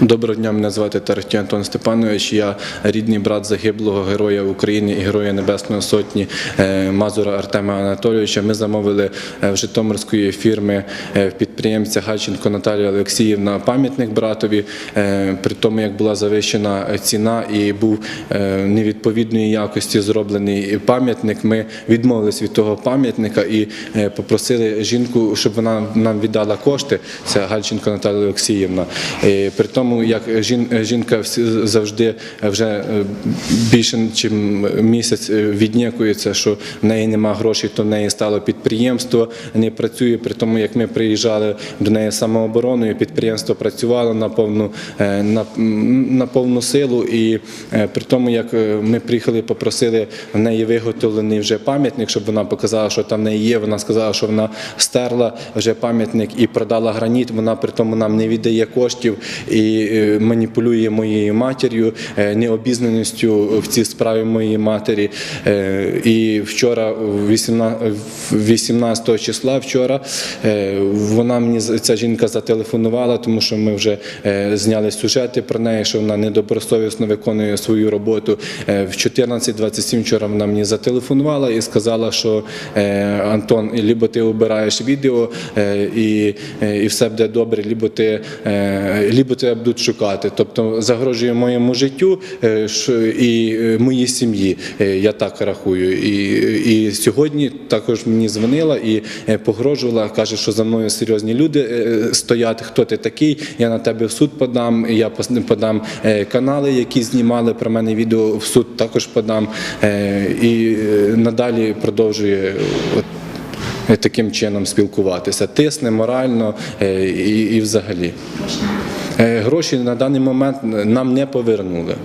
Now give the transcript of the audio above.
Доброго дня, мене звати Тарахтій Антон Степанович. Я рідний брат загиблого героя України і героя Небесної Сотні е, Мазура Артема Анатолійовича. Ми замовили е, в Житомирської фірми е, підприємця Гальченко Наталія Олексіївна пам'ятник братові. При тому, як була завищена ціна і був невідповідної якості зроблений пам'ятник, ми відмовились від того пам'ятника і попросили жінку, щоб вона нам віддала кошти. Це Гальченко Наталія Олексіївна. При тому, як жін- жінка завжди вже е, більше ніж місяць е, віднікується, що в неї нема грошей, то в неї стало підприємство, не працює. При тому, як ми приїжджали до неї самообороною, підприємство працювало на повну, е, на, на повну силу. І е, при тому, як е, ми приїхали, попросили в неї виготовлений вже пам'ятник, щоб вона показала, що там в неї є. Вона сказала, що вона стерла вже пам'ятник і продала граніт. Вона при тому нам не віддає коштів і е, маніпулює моєю матір'ю, е, необізнаністю в цій справі моєї матері. Е, І вчора, 18 18 числа, вчора вона мені ця жінка зателефонувала, тому що ми вже зняли сюжети про неї, що вона недобросовісно виконує свою роботу. В 14.27 вчора вона мені зателефонувала і сказала, що Антон, либо ти обираєш відео і, і все буде добре, либо ти либо тебе будуть шукати. Тобто загрожує моєму життю е, і е, моїй сім'ї. Е, Я так рахую. І, і сьогодні також мені дзвонила і погрожувала, каже, що за мною серйозні люди стоять. Хто ти такий? Я на тебе в суд подам. Я подам канали, які знімали про мене відео в суд, також подам. І надалі продовжує. от, Таким чином спілкуватися, тисне морально і, і взагалі. Е, Гроші на даний момент нам не повернули.